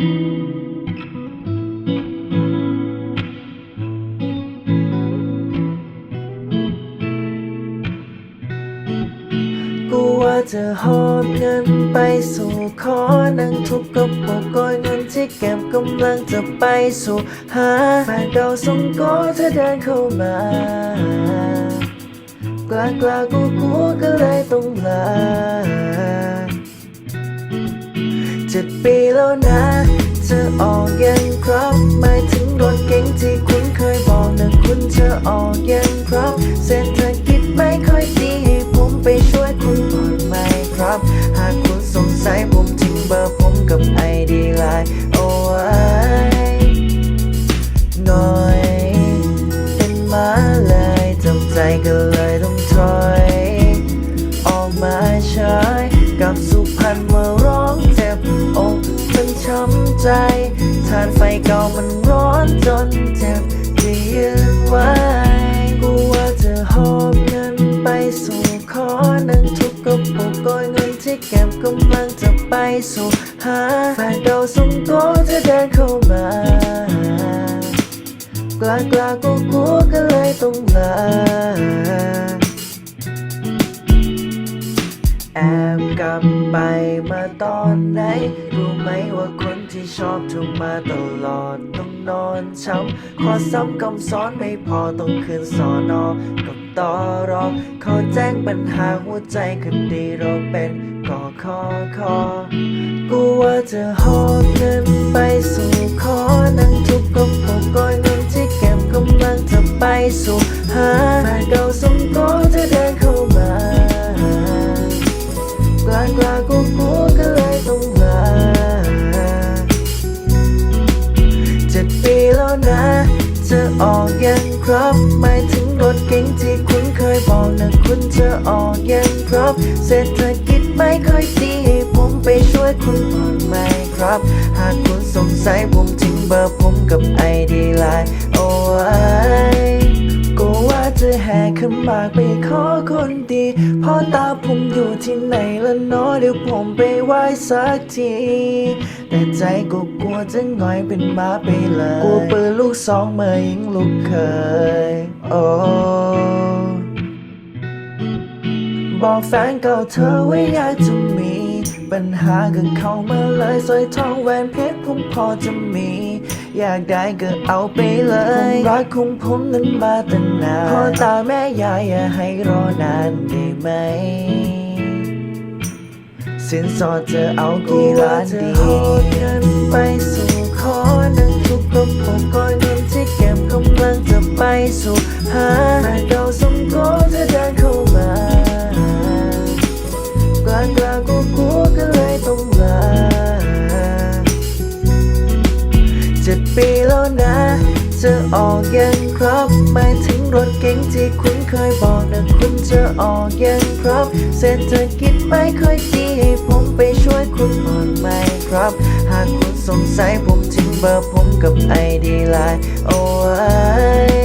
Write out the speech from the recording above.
กูว่าจะหอบเงินไปสู่ขอนั่งทุบกระปุกก้อยเงินที่แก็บกำลังจะไปสู่หาแฟนเก่าส่งโกเธอเดินเข้ามากลากลากูกูก็เลยต้องลาเจ็ดปีแล้วนะ เธออกยังครับหมายถึงรถเก๋งที่คุณเคยบอกนะคุณเธออกยังครับ เศรษฐกิจไม่ค่อยดี ผมไปช่วยคุณ เก่ามันร้อนจนเจ็บจะยืนไว้กูว่าจะหอบเงินไปสู่ขอนั่งทุกกระปุกก้อยเงินที่เก็บกำลังจะไปสู่หาแฟนเก่าส่งตัวจะเดินเข้ามา กล้ากล้ากูกูก็เลยต้องลาแอบกลับไปมาตอนไหน รู้ไหมว่าคน ที่ชอบเธอมาตลอดต้องนอนช้ำขอซ้ำคำสอนไม่พอต้องคืนสอนอกับต่อรอขอแจ้งปัญหาหัวใจคดีเราเป็นกอคอคอกูว่าจะหอบเงินไปสู่ แล้วนะจะออกยังครับหมายถึงรถเก๋งที่คุณเคยบอกนะคุณจะออกยังครับเศรษฐกิจไม่ค่อยดีผมไปช่วยคุณก่อนไหมครับ หากคุณสงสัยผมทิ้งเบอร์ผมกับไอดีไลน์เอาไว้ ว่าจะแห่ขึ้นมากไปขอคนดีพ่อตาผมอยู่ที่ไหนละเนาะเดี๋ยวผมไปไหว้สักที แต่ใจก็กลัวจะหงอยเป็นหมาไปเลยกลัวปืนลูกสองเมื่อยิงลูกเคย โอ้บอกแฟนเก่าเธอว่าอยากจะมี ปัญหาก็เขามาเลยสร้อยทองแหวนเพชรผมพอจะมี อยากได้ก็เอาไปเลยผมรักของผมนั้นมาตั้งนานพ่อตาแม่ยายอย่าให้รอนานได้ไหมสินสอดจะเอากี่ล้านดีเงินไปสู่ขอนั่งทุกกระปุกก้อยเงินที่เก็บกำลังจะไปสู่หาแฟนเก่าสมโกจะเดินเข้ามากลางกลางกูกูก็เลยต้อง ปีแล้วนะจะออกยังครับหมายถึงรถเก๋งที่คุณเคยบอกนะคุณจะออกยังครับ เศรษฐกิจไม่ค่อยดีผมไปช่วยคุณก่อนไหมครับ หากคุณสงสัยผมทิ้งเบอร์ผมกับไอดีไลน์เอาไว้